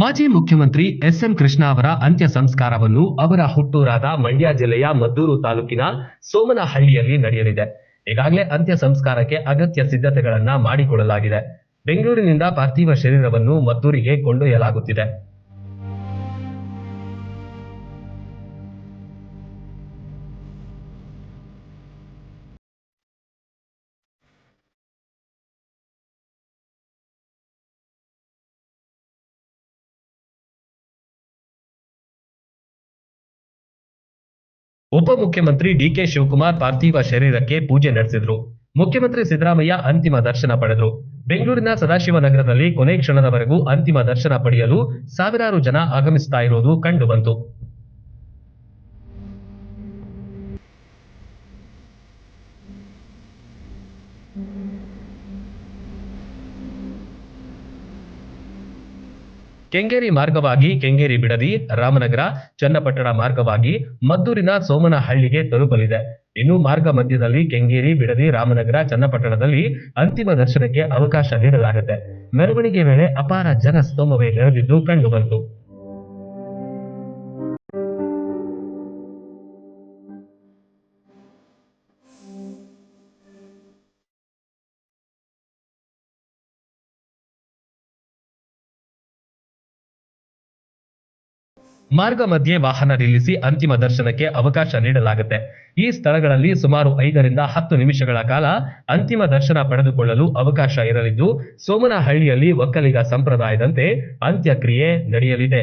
ಮಾಜಿ ಮುಖ್ಯಮಂತ್ರಿ S M Krishna ಅವರ ಅಂತ್ಯ ಸಂಸ್ಕಾರವನ್ನು ಅವರ ಹುಟ್ಟೂರಾದ ಮಂಡ್ಯ ಜಿಲ್ಲೆಯ ಮದ್ದೂರು ತಾಲೂಕಿನ ಸೋಮನಹಳ್ಳಿಯಲ್ಲಿ ನಡೆಯಲಿದೆ. ಈಗಾಗಲೇ ಅಂತ್ಯ ಸಂಸ್ಕಾರಕ್ಕೆ ಅಗತ್ಯ ಸಿದ್ಧತೆಗಳನ್ನ ಮಾಡಿಕೊಳ್ಳಲಾಗಿದೆ. ಬೆಂಗಳೂರಿನಿಂದ ಪಾರ್ಥಿವ ಶರೀರವನ್ನು ಮದ್ದೂರಿಗೆ ಕೊಂಡೊಯ್ಯಲಾಗುತ್ತಿದೆ. ಉಪಮುಖ್ಯಮಂತ್ರಿ ಡಿಕೆ ಶಿವಕುಮಾರ್ ಪಾರ್ಥಿವ ಶರೀರಕ್ಕೆ ಪೂಜೆ ನಡೆಸಿದ್ರು. ಮುಖ್ಯಮಂತ್ರಿ ಸಿದ್ದರಾಮಯ್ಯ ಅಂತಿಮ ದರ್ಶನ ಪಡೆದರು. ಬೆಂಗಳೂರಿನ ಸದಾಶಿವನಗರದಲ್ಲಿ ಕೊನೆ ಕ್ಷಣದವರೆಗೂ ಅಂತಿಮ ದರ್ಶನ ಪಡೆಯಲು ಸಾವಿರಾರು ಜನ ಆಗಮಿಸ್ತಾ ಇರೋದು ಕಂಡು ಕೆಂಗೇರಿ ಮಾರ್ಗವಾಗಿ ಕೆಂಗೇರಿ ಬಿಡದಿ, ರಾಮನಗರ, ಚನ್ನಪಟ್ಟಣ ಮಾರ್ಗವಾಗಿ ಮದ್ದೂರಿನ ಸೋಮನಹಳ್ಳಿಗೆ ತಲುಪಲಿದೆ. ಇನ್ನು ಮಾರ್ಗ ಮಧ್ಯದಲ್ಲಿ ಕೆಂಗೇರಿ, ಬಿಡದಿ, ರಾಮನಗರ, ಚನ್ನಪಟ್ಟಣದಲ್ಲಿ ಅಂತಿಮ ದರ್ಶನಕ್ಕೆ ಅವಕಾಶ ನೀಡಲಾಗುತ್ತೆ. ಮೆರವಣಿಗೆ ವೇಳೆ ಅಪಾರ ಜನಸ್ತೋಮವೇ ನೆರೆದಿದ್ದು ಕಂಡು ಮಾರ್ಗ ಮಧ್ಯೆ ವಾಹನ ನಿಲ್ಲಿಸಿ ಅಂತಿಮ ದರ್ಶನಕ್ಕೆ ಅವಕಾಶ ನೀಡಲಾಗುತ್ತೆ. ಈ ಸ್ಥಳಗಳಲ್ಲಿ ಸುಮಾರು ಐದರಿಂದ ಹತ್ತು ನಿಮಿಷಗಳ ಕಾಲ ಅಂತಿಮ ದರ್ಶನ ಪಡೆದುಕೊಳ್ಳಲು ಅವಕಾಶ ಇರಲಿದ್ದು, ಸೋಮನಹಳ್ಳಿಯಲ್ಲಿ ಒಕ್ಕಲಿಗ ಸಂಪ್ರದಾಯದಂತೆ ಅಂತ್ಯಕ್ರಿಯೆ ನಡೆಯಲಿದೆ.